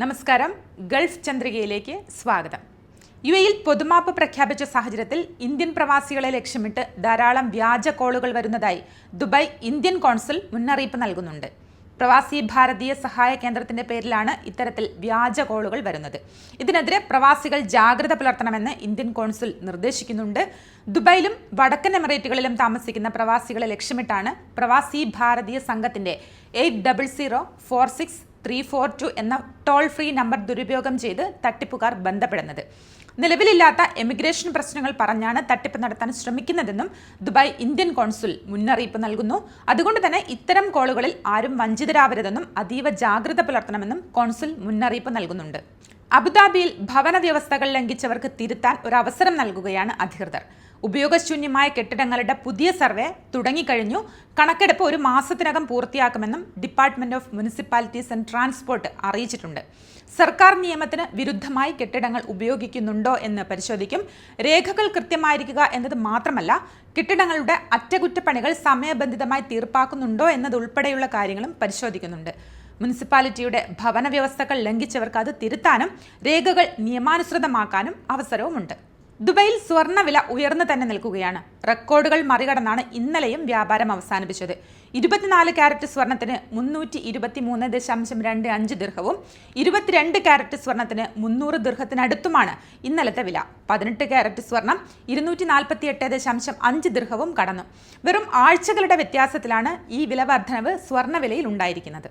നമസ്കാരം. ഗൾഫ് ചന്ദ്രികയിലേക്ക് സ്വാഗതം. യു എയിൽ പൊതുമാപ്പ് പ്രഖ്യാപിച്ച സാഹചര്യത്തിൽ ഇന്ത്യൻ പ്രവാസികളെ ലക്ഷ്യമിട്ട് ധാരാളം വ്യാജ കോളുകൾ വരുന്നതായി ദുബായ് ഇന്ത്യൻ കോൺസുൽ മുന്നറിയിപ്പ് നൽകുന്നുണ്ട്. പ്രവാസി ഭാരതീയ സഹായ കേന്ദ്രത്തിന്റെ പേരിലാണ് ഇത്തരത്തിൽ വ്യാജ കോളുകൾ വരുന്നത്. ഇതിനെതിരെ പ്രവാസികൾ ജാഗ്രത പുലർത്തണമെന്ന് ഇന്ത്യൻ കോൺസുൽ നിർദ്ദേശിക്കുന്നുണ്ട്. ദുബായിലും വടക്കൻ എമിറേറ്റുകളിലും താമസിക്കുന്ന പ്രവാസികളെ ലക്ഷ്യമിട്ടാണ് പ്രവാസി ഭാരതീയ സംഘത്തിന്റെ eight double zero four six three four two എന്ന ടോൾ ഫ്രീ നമ്പർ ദുരുപയോഗം ചെയ്ത് തട്ടിപ്പുകാർ ബന്ധപ്പെടുന്നത്. നിലവിലില്ലാത്ത എമിഗ്രേഷൻ പ്രശ്നങ്ങൾ പറഞ്ഞാണ് തട്ടിപ്പ് നടത്താൻ ശ്രമിക്കുന്നതെന്നും ദുബായ് ഇന്ത്യൻ കോൺസുൽ മുന്നറിയിപ്പ് നൽകുന്നു. അതുകൊണ്ട് തന്നെ ഇത്തരം കോളുകളിൽ ആരും വഞ്ചിതരാവരുതെന്നും അതീവ ജാഗ്രത പുലർത്തണമെന്നും കോൺസുൽ മുന്നറിയിപ്പ് നൽകുന്നുണ്ട്. അബുദാബിയിൽ ഭവന വ്യവസ്ഥകൾ ലംഘിച്ചവർക്ക് തിരുത്താൻ ഒരു അവസരം നൽകുകയാണ് അധികൃതർ. ഉപയോഗശൂന്യമായ കെട്ടിടങ്ങളുടെ പുതിയ സർവേ തുടങ്ങിക്കഴിഞ്ഞു. കണക്കെടുപ്പ് ഒരു മാസത്തിനകം പൂർത്തിയാക്കുമെന്നും department of municipalities and transport അറിയിച്ചിട്ടുണ്ട്. സർക്കാർ നിയമത്തിന് വിരുദ്ധമായി കെട്ടിടങ്ങൾ ഉപയോഗിക്കുന്നുണ്ടോ എന്ന് പരിശോധിക്കും. രേഖകൾ കൃത്യമായിരിക്കുക എന്നത് മാത്രമല്ല കെട്ടിടങ്ങളുടെ അറ്റകുറ്റപ്പണികൾ സമയബന്ധിതമായി തീർപ്പാക്കുന്നുണ്ടോ എന്നതുൾപ്പെടെയുള്ള കാര്യങ്ങളും പരിശോധിക്കുന്നുണ്ട്. മുനിസിപ്പാലിറ്റിയുടെ ഭവന വ്യവസ്ഥകൾ ലംഘിച്ചവർക്ക് അത് തിരുത്താനും രേഖകൾ നിയമാനുസൃതമാക്കാനും അവസരവുമുണ്ട്. ദുബൈയിൽ സ്വർണവില ഉയർന്നു തന്നെ നിൽക്കുകയാണ്. റെക്കോർഡുകൾ മറികടന്നാണ് ഇന്നലെയും വ്യാപാരം അവസാനിപ്പിച്ചത്. ഇരുപത്തിനാല് ക്യാരറ്റ് സ്വർണത്തിന് മുന്നൂറ്റി ഇരുപത്തി മൂന്ന് ദശാംശം രണ്ട് അഞ്ച് ദീർഘവും ഇരുപത്തിരണ്ട് ക്യാരറ്റ് സ്വർണത്തിന് മുന്നൂറ് ദീർഘത്തിനടുത്തുമാണ് ഇന്നലത്തെ വില. പതിനെട്ട് ക്യാരറ്റ് സ്വർണം ഇരുന്നൂറ്റി നാൽപ്പത്തി എട്ട് ദശാംശം അഞ്ച് ദീർഘവും കടന്നു. വെറും ആഴ്ചകളുടെ വ്യത്യാസത്തിലാണ് ഈ വില വർധനവ് സ്വർണവിലയിൽ ഉണ്ടായിരിക്കുന്നത്.